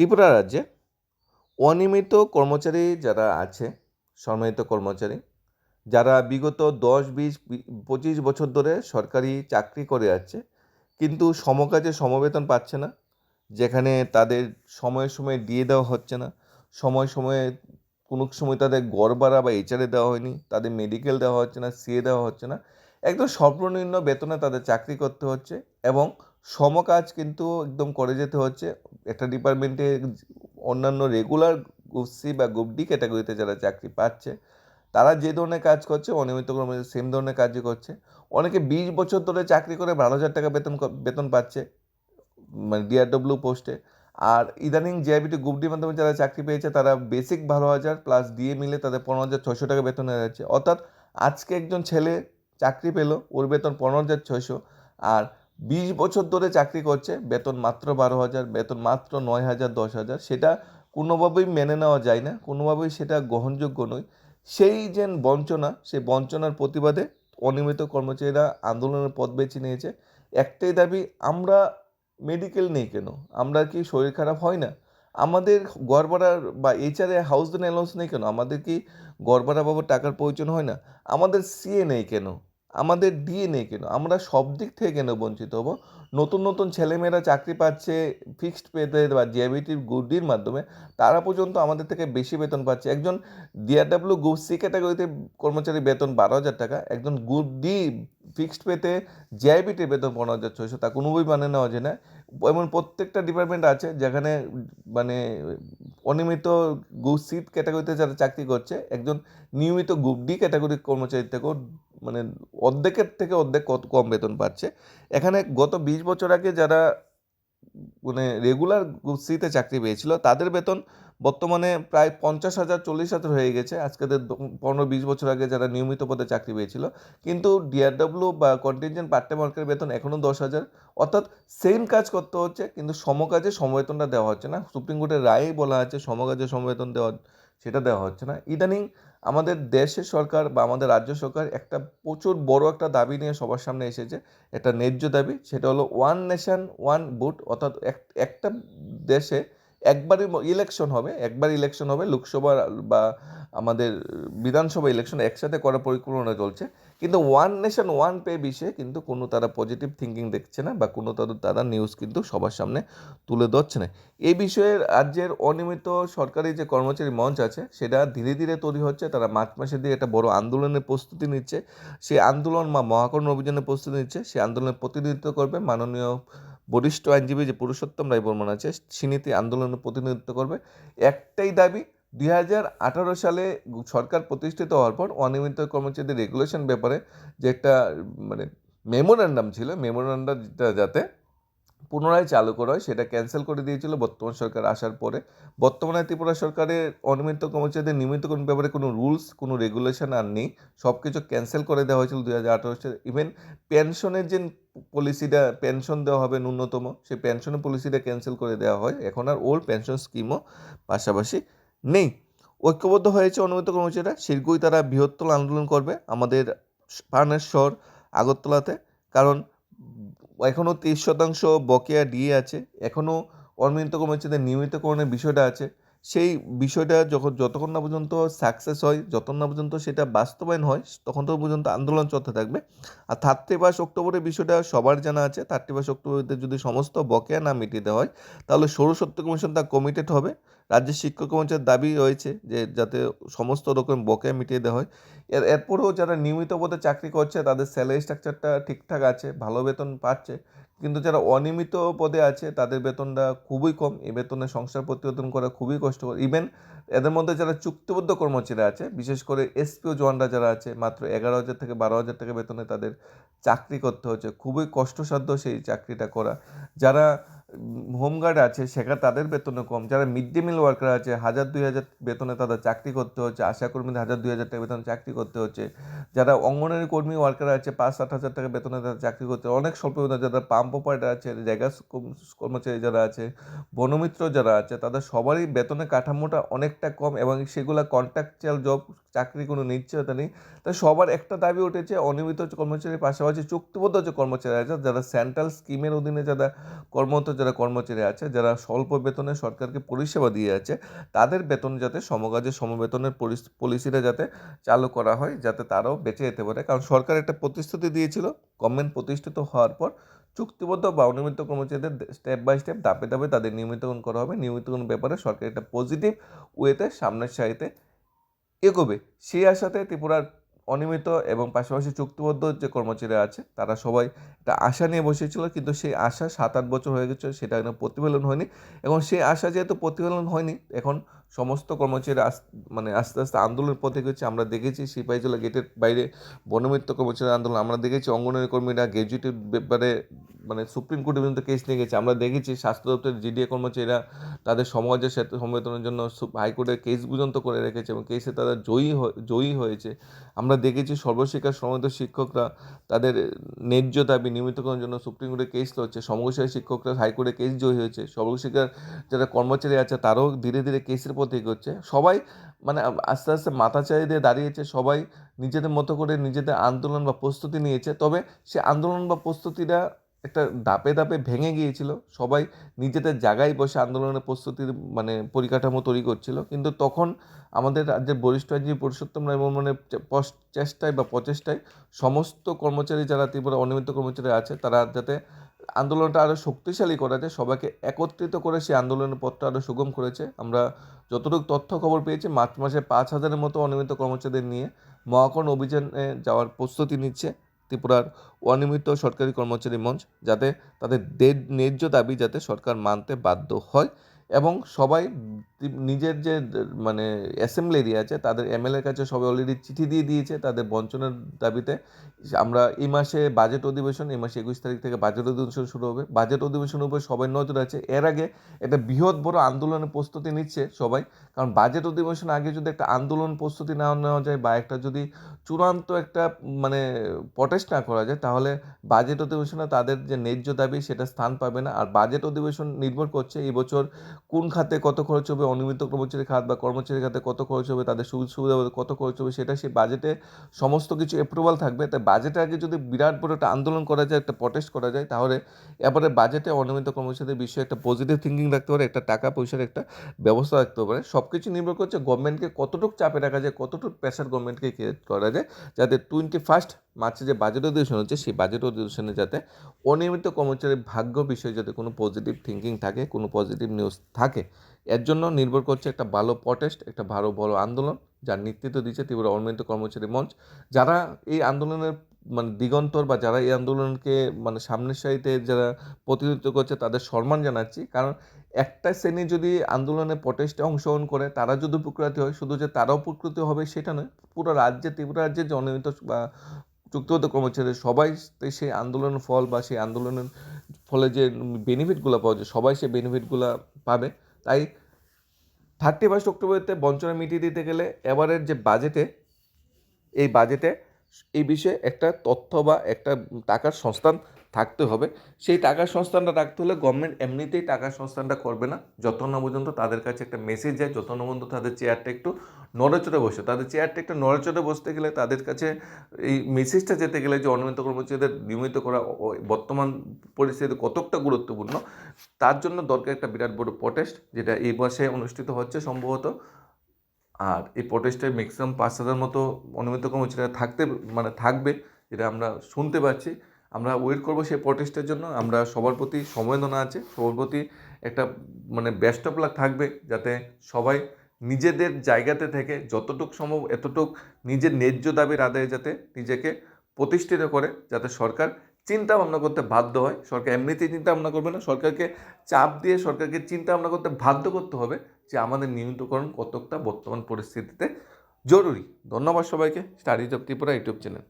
ত্রিপুরা রাজ্যে অনিয়মিত কর্মচারী যারা আছে, সম্মানিত কর্মচারী, যারা বিগত দশ, বিশ পঁচিশ বছর ধরে সরকারি চাকরি করে যাচ্ছে কিন্তু সমকাজে সমবেতন পাচ্ছে না, যেখানে তাদের সময়ে সময়ে দিয়ে দেওয়া হচ্ছে না, সময় সময়ে কোনো সময় তাদের গড় ভাড়া বা এইচআরে দেওয়া হয়নি, তাদের মেডিকেল দেওয়া হচ্ছে না সিএ দেওয়া হচ্ছে না, একদম সর্বনিম্ন বেতনে তাদের চাকরি করতে হচ্ছে এবং সমকাজ কিন্তু একদম করে যেতে হচ্ছে। একটা ডিপার্টমেন্টে অন্যান্য রেগুলার গ্রুপ সি বা গ্রুপ ডি ক্যাটাগরিতে যারা চাকরি পাচ্ছে, তারা যে ধরনের কাজ করছে, অনিয়মিত কর্মী সেম ধরনের কাজই করছে। অনেকে বিশ বছর ধরে চাকরি করে বারো হাজার টাকা বেতন বেতন পাচ্ছে মানে ডিআরডব্লিউ পোস্টে আর ইদানিং জেআইবিটি গ্রুপ ডির মাধ্যমে যারা চাকরি পেয়েছে, তারা বেসিক বারো হাজার প্লাস ডিএ মিলে তাদের পনেরো হাজার ছয়শো টাকা বেতন হয়ে যাচ্ছে। অর্থাৎ আজকে একজন ছেলে চাকরি পেল, ওর বেতন পনেরো হাজার ছয়শো। আর বিশ বছর ধরে চাকরি করছে, বেতন মাত্র বারো হাজার, বেতন মাত্র নয় হাজার, দশ হাজার। সেটা কোনোভাবেই মেনে নেওয়া যায় না, কোনোভাবেই সেটা গ্রহণযোগ্য নয়। সেই যে বঞ্চনা, সেই বঞ্চনার প্রতিবাদে অনিয়মিত কর্মচারীরা আন্দোলনের পথ বেছে নিয়েছে। একটাই দাবি, আমরা মেডিকেল নেই কেন? আমরা কি শরীর খারাপ হয় না? আমাদের গড়বাড়ার বা এইচআরে হাউস দেন অ্যালাউন্স নেই কেন? আমাদের কি গড়বাড়া বাবুর টাকার প্রয়োজন হয় না? আমাদের সিএ নেই কেন? আমাদের ডিএ নেই কেন? আমরা সব দিক থেকে কেন বঞ্চিত হব? নতুন নতুন ছেলেমেয়েরা চাকরি পাচ্ছে ফিক্সড পেতে বা জিআইবিটির গুডির মাধ্যমে, তারা পর্যন্ত আমাদের থেকে বেশি বেতন পাচ্ছে। একজন ডিআরডাব্লিউ গ্রুপ সি ক্যাটাগরিতে কর্মচারী বেতন বারো হাজার টাকা, একজন গ্রুপ ডি ফিক্সড পেতে জিআইবিটির বেতন পনেরো হাজার ছয়শো, তা কোনোভাবেই মানে নেওয়া যায় না। এমন প্রত্যেকটা ডিপার্টমেন্ট আছে যেখানে মানে অনিয়মিত গ্রুপ সি ক্যাটাগরিতে যারা চাকরি করছে, একজন নিয়মিত গ্রুপ ডি ক্যাটাগরির কর্মচারী থেকেও মানে অর্ধেকের থেকে অর্ধেক কত কম বেতন পাচ্ছে। এখানে গত বিশ বছর আগে যারা মানে রেগুলার সিতে চাকরি পেয়েছিল, তাদের বেতন বর্তমানে প্রায় পঞ্চাশ হাজার, চল্লিশ হাজার হয়ে গেছে। আজকে পনেরো, বিশ বছর আগে যারা নিয়মিত পদে চাকরি পেয়েছিল। কিন্তু ডিআরডব্লিউ বা কন্টিনজেন্ট পার্ট টাইম ওয়ার্কের বেতন এখনও দশ হাজার। অর্থাৎ সেম কাজ করতে হচ্ছে, কিন্তু সমকাজে সমবেতনটা দেওয়া হচ্ছে না। সুপ্রিম কোর্টের রায়েই বলা আছে, সমকাজে সমবেতন দেওয়া, সেটা দেওয়া হচ্ছে না। ইদানিং আমাদের দেশের সরকার বা আমাদের রাজ্য সরকার একটা প্রচুর বড় একটা দাবি নিয়ে সবার সামনে এসেছে। একটা ন্যায্য দাবি, সেটা হলো ওয়ান নেশন ওয়ান ভোট অর্থাৎ এক- একটা দেশে একবারই ইলেকশন হবে, একবার ইলেকশন হবে, লোকসভা বা আমাদের বিধানসভা ইলেকশন একসাথে করার পরিকল্পনা চলছে। কিন্তু ওয়ান নেশন ওয়ান পে বিষয়ে কিন্তু কোনো তারা পজিটিভ থিঙ্কিং দেখছে না বা কোনো তাদের, তারা নিউজ কিন্তু সবার সামনে তুলে ধরছে না। এই বিষয়ে রাজ্যের অনিয়মিত সরকারি যে কর্মচারী মঞ্চ আছে, সেটা ধীরে ধীরে তৈরি হচ্ছে। তারা মার্চ মাসে দিয়ে একটা বড় আন্দোলনের প্রস্তুতি নিচ্ছে। সেই আন্দোলন বা মহাকরণ অভিযানের প্রস্তুতি নিচ্ছে। সেই আন্দোলনের প্রতিনিধিত্ব করবে মাননীয় বরিষ্ঠ আইনজীবী যে পুরুষোত্তম রায় বর্মন আছে সিনিতি আন্দোলনে প্রতিনিধিত্ব করবে। একটাই দাবি, দুই হাজার আঠারো সালে সরকার প্রতিষ্ঠিত হওয়ার পর অনিয়মিত কর্মচারীদের রেগুলেশন ব্যাপারে যে একটা মানে মেমোরান্ডাম ছিল মেমোরান্ডামটা যাতে পুনরায় চালু করা হয়, সেটা ক্যান্সেল করে দিয়েছিল বর্তমান সরকার আসার পরে। বর্তমানে ত্রিপুরা সরকারের অনিয়মিত কর্মচারীদের নিয়মিত কোন ব্যাপারে কোনো রুলস কোনো রেগুলেশন আর নেই। সব কিছু ক্যান্সেল করে দেওয়া হয়েছিল দুই হাজার আঠারো সালে ইভেন পেনশনের যে পলিসিটা পেনশন দেওয়া হবে ন্যূনতম, সেই পেনশনের পলিসিটা ক্যান্সেল করে দেওয়া হয়। এখন আর ওল্ড পেনশন স্কিমও পাশাপাশি নেই। ঐক্যবদ্ধ হয়েছে অনুমিত কর্মচারীরা শীঘ্রই তারা বৃহত্তর আন্দোলন করবে আমাদের প্রাণের শহর আগরতলাতে। কারণ এখনও তিরিশ শতাংশ বকেয়া ডিএ আছে। এখনও অনিয়মিত কর্মচারীদের নিয়মিতকরণের বিষয়টা আছে। সেই বিষয়টা যখন যতক্ষণ না পর্যন্ত সাকসেস হয়, যতক্ষণ না পর্যন্ত সেটা বাস্তবায়ন হয়, তখন তো পর্যন্ত আন্দোলন চলতে থাকবে। আর থার্টি ফার্স্ট অক্টোবরের বিষয়টা সবার জানা আছে। থার্টি ফার্স্ট অক্টোবরেতে যদি সমস্ত বকেয়া না মিটিয়ে দেওয়া হয়, তাহলে সৌরশক্তি কমিশন তা কমিটেড হবে। রাজ্যের শিক্ষক কর্মচারীর দাবি রয়েছে যে যাতে সমস্ত রকম বকেয়া মিটিয়ে দেওয়া হয়। এর, এরপরেও যারা নিয়মিত পদে চাকরি করছে, তাদের স্যালারি স্ট্রাকচারটা ঠিকঠাক আছে, ভালো বেতন পাচ্ছে। কিন্তু যারা অনিয়মিত পদে আছে, তাদের বেতনটা খুবই কম। এই বেতনে সংসার প্রতিবেদন করা খুবই কষ্টকর। ইভেন এদের মধ্যে যারা চুক্তিবদ্ধ কর্মচারী আছে, বিশেষ করে এসপিও জওয়ানরা যারা আছে, মাত্র এগারো হাজার থেকে বারো হাজার টাকা বেতনে তাদের চাকরি করতে হচ্ছে। খুবই কষ্টসাধ্য সেই চাকরিটা করা। যারা হোমগার্ড আছে, সেখানে তাদের বেতনও কম। যারা মিড ডে মিল ওয়ার্কার আছে, হাজার দুই হাজার বেতনে তাদের চাকরি করতে হচ্ছে। আশা কর্মীদের হাজার দুই হাজার টাকা বেতনে চাকরি করতে হচ্ছে। যারা অঙ্গনারী কর্মী ওয়ার্কার আছে, পাঁচ সাত হাজার টাকা বেতনে তাদের চাকরি করতে অনেক স্বল্প বেতনে যারা পাম্প অপারেটার আছে, জায়গা কর্মচারী যারা আছে, বনমিত্র যারা আছে, তাদের সবারই বেতনের কাঠামোটা অনেকটা কম এবং সেগুলো কন্ট্রাকচুয়াল জব চাকরি কোনো নিশ্চয়তা নেই। তাই সবার একটা দাবি উঠেছে, অনিয়মিত কর্মচারীর পাশাপাশি চুক্তিবদ্ধ যে কর্মচারী আছে, যারা সেন্ট্রাল স্কিমের অধীনে যারা কর্মরত যারা কর্মচারী আছে, যারা স্বল্প বেতনে সরকারকে পরিষেবা দিয়ে আছে, তাদের বেতন যাতে সমকাজে সমবেতনের পলিসিটা যাতে চালু করা হয়, যাতে তারাও বেঁচে যেতে পারে। কারণ সরকার একটা প্রতিশ্রুতি দিয়েছিল গভর্নমেন্ট প্রতিষ্ঠিত হওয়ার পর চুক্তিবদ্ধ বা অনিয়মিত কর্মচারীদের স্টেপ বাই স্টেপ ধাপে ধাপে তাদের নিয়মিতকরণ করা হবে। নিয়মিতকরণ ব্যাপারে সরকার একটা পজিটিভ ওয়েতে সামনের সারিতে এগোবে। সেই আশাতে ত্রিপুরার অনিয়মিত এবং পাশাপাশি চুক্তিবদ্ধ যে কর্মচারী আছে, তারা সবাই একটা আশা নিয়ে বসেছিল, কিন্তু সেই আশা সাত আট বছর হয়ে গেছে, সেটা এখনও প্রতিফলন হয়নি। এবং সেই আশা যেহেতু প্রতিফলন হয়নি, এখন সমস্ত কর্মচারীরা মানে আস্তে আস্তে আন্দোলনের পথে গেছে আমরা দেখেছি সিপাহীজলা গেটের বাইরে বনমিত্র কর্মচারী আন্দোলন। আমরা দেখেছি অঙ্গনওয়াড়ি কর্মীরা গ্র্যাজুয়েটের ব্যাপারে মানে সুপ্রিম কোর্টে পর্যন্ত কেস নিয়ে গেছে। আমরা দেখেছি স্বাস্থ্য দপ্তরের জিডিএ কর্মচারীরা তাদের সমাজের সাথে সমবেতনের জন্য সু- হাইকোর্টে কেস পর্যন্ত করে রেখেছে এবং কেসে তারা জয়ী জয়ী হয়েছে। আমরা দেখেছি সর্বশিক্ষা সমিত শিক্ষকরা তাদের ন্যায্য দাবি নিয়মিতকরণের জন্য সুপ্রিম কোর্টে কেস লড়ছে। সমসায়ী শিক্ষকরা হাইকোর্টে কেস জয়ী হয়েছে। সর্বশিক্ষার যারা কর্মচারী আছে, তারাও ধীরে ধীরে কেসের পথে এগোচ্ছে সবাই মানে আস্তে আস্তে মাথা চাই দিয়ে দাঁড়িয়েছে, সবাই নিজেদের মতো করে নিজেদের আন্দোলন বা প্রস্তুতি নিয়েছে। তবে সে আন্দোলন বা প্রস্তুতিটা একটা ধাপে ধাপে ভেঙে গিয়েছিল। সবাই নিজেদের জায়গায় বসে আন্দোলনের প্রস্তুতির মানে পরিকাঠামো তৈরি করছিল। কিন্তু তখন আমাদের রাজ্যের বরিষ্ঠ আইনজীবী পুরুষোত্তম রায় মানে চেষ্টায় বা প্রচেষ্টায় সমস্ত কর্মচারী যারা ত্রিপুরা অনিয়মিত কর্মচারী আছে, তারা যাতে আন্দোলনটা আরও শক্তিশালী করেছে, সবাইকে একত্রিত করে সেই আন্দোলনের পথটা আরও সুগম করেছে। আমরা যতটুকু তথ্য খবর পেয়েছি, মার্চ মাসে পাঁচ হাজারের মতো অনিয়মিত কর্মচারীদের নিয়ে মহাকরণ অভিযানে যাওয়ার প্রস্তুতি নিচ্ছে ত্রিপুরার অনিয়মিত সরকারি কর্মচারী মঞ্চ, যাতে তাদের দেড় ন্যায্য দাবি যাতে সরকার মানতে বাধ্য হয় এবং সবাই নিজের যে মানে অ্যাসেম্বলি এরিয়া আছে, তাদের এমএলএর কাছে সবাই অলরেডি চিঠি দিয়ে দিয়েছে তাদের বঞ্চনার দাবিতে। আমরা এই মাসে বাজেট অধিবেশন, এই মাসে একুশ তারিখ থেকে বাজেট অধিবেশন শুরু হবে। বাজেট অধিবেশনের উপর সবাই নজর আছে। এর আগে একটা বৃহৎ বড় আন্দোলনের প্রস্তুতি নিচ্ছে সবাই। কারণ বাজেট অধিবেশন আগে যদি একটা আন্দোলন প্রস্তুতি না নেওয়া যায় বা একটা যদি চূড়ান্ত একটা মানে প্রটেস্ট না করা যায়, তাহলে বাজেট অধিবেশনে তাদের যে ন্যায্য দাবি সেটা স্থান পাবে না। আর বাজেট অধিবেশন নির্ভর করছে এই বছর কোন খাতে কত খরচ হবে অনিয়মিত কর্মচারী খাত বা কর্মচারী খাতে কত খরচ হবে, তাদের সুযোগ সুবিধা কত খরচ হবে, সেটা সেই বাজেটে সমস্ত কিছু অ্যাপ্রুভাল থাকবে। তাই বাজেটের আগে যদি বিরাট বড় একটা আন্দোলন করা যায়, একটা প্রটেস্ট করা যায়, তাহলে এবারে বাজেটে অনিয়মিত কর্মচারীদের বিষয়ে একটা পজিটিভ থিঙ্কিং রাখতে পারে, একটা টাকা পয়সার একটা ব্যবস্থা রাখতে পারে। সব কিছু নির্ভর করছে গভর্নমেন্টকে কতটুকু চাপে রাখা যায়, কতটুকু প্রেশার গভর্নমেন্টকে ক্রিয়েট করা যায়, যাতে টোয়েন্টি ফার্স্ট মার্চে যে বাজেট অধিবেশন হচ্ছে, সেই বাজেট অধিবেশনে যাতে অনিয়মিত কর্মচারীর ভাগ্য বিষয়ে যাতে কোনো পজিটিভ থিঙ্কিং থাকে, কোনো পজিটিভ নিউজ থাকে। এর জন্য নির্ভর করছে একটা ভালো প্রটেস্ট একটা ভালো বড় আন্দোলন, যার নেতৃত্ব দিচ্ছে ত্রিপুরা অনিয়মিত কর্মচারী মঞ্চ। যারা এই আন্দোলনের মানে দিগন্তর বা যারা এই আন্দোলনকে মানে সামনের সারিতে যারা প্রতিনিধিত্ব করছে, তাদের সম্মান জানাচ্ছি। কারণ একটা শ্রেণি যদি আন্দোলনে প্রটেস্টে অংশগ্রহণ করে, তারা যদি উপকৃত হয়, শুধু যে তারাও উপকৃত হবে সেটা নয়, পুরো রাজ্যে, ত্রিপুরা রাজ্যে যে অনিয়মিত বা চুক্তিবদ্ধ কর্মচারী সবাই সেই আন্দোলনের ফল বা সেই আন্দোলনের ফলে যে বেনিফিটগুলো পাওয়া যায়, সবাই সেই বেনিফিটগুলো পাবে। তাই থার্টি ফার্স্ট অক্টোবরতে বঞ্চনা মিটিয়ে দিতে গেলে এবারের যে বাজেটে এই বাজেটে এই বিষয়ে একটা তথ্য বা একটা টাকার সংস্থান থাকতে হবে। সেই টাকার সংস্থানটা রাখতে হলে গভর্নমেন্ট এমনিতেই টাকার সংস্থানটা করবে না। যত না পর্যন্ত তাদের কাছে একটা মেসেজ যায়, যত না পর্যন্ত তাদের চেয়ারটা একটু নড়েচড়ে বসে, তাদের চেয়ারটা একটু নড়েচড়ে বসতে গেলে তাদের কাছে এই মেসেজটা যেতে গেলে যে অনিয়মিত কর্মচারীদের নিয়মিত করা বর্তমান পরিস্থিতি কতকটা গুরুত্বপূর্ণ, তার জন্য দরকার একটা বিরাট বড় প্রটেস্ট যেটা এই মাসে অনুষ্ঠিত হচ্ছে সম্ভবত। আর এই প্রটেস্টে ম্যাক্সিমাম পাঁচ হাজার মতো অনিয়মিত কর্মচারীরা থাকতে মানে থাকবে, যেটা আমরা শুনতে পাচ্ছি। আমরা ওয়েট করব সেই প্রটেস্টের জন্য। আমরা সবার প্রতি সমবেদনা আছে, সবার প্রতি একটা মানে ব্যস্ত অফ লাক থাকবে যাতে সবাই নিজেদের জায়গাতে থেকে যতটুক সম্ভব, এতটুক নিজের ন্যায্য দাবির আদায়ে যাতে নিজেকে প্রতিষ্ঠিত করে, যাতে সরকার চিন্তা ভাবনা করতে বাধ্য হয়। সরকার এমনিতেই চিন্তা ভাবনা করবে না, সরকারকে চাপ দিয়ে সরকারকে চিন্তা ভাবনা করতে বাধ্য করতে হবে যে আমাদের নিয়মিতকরণ কতকটা বর্তমান পরিস্থিতিতে জরুরি। ধন্যবাদ সবাইকে। Studies of Tripura YouTube channel.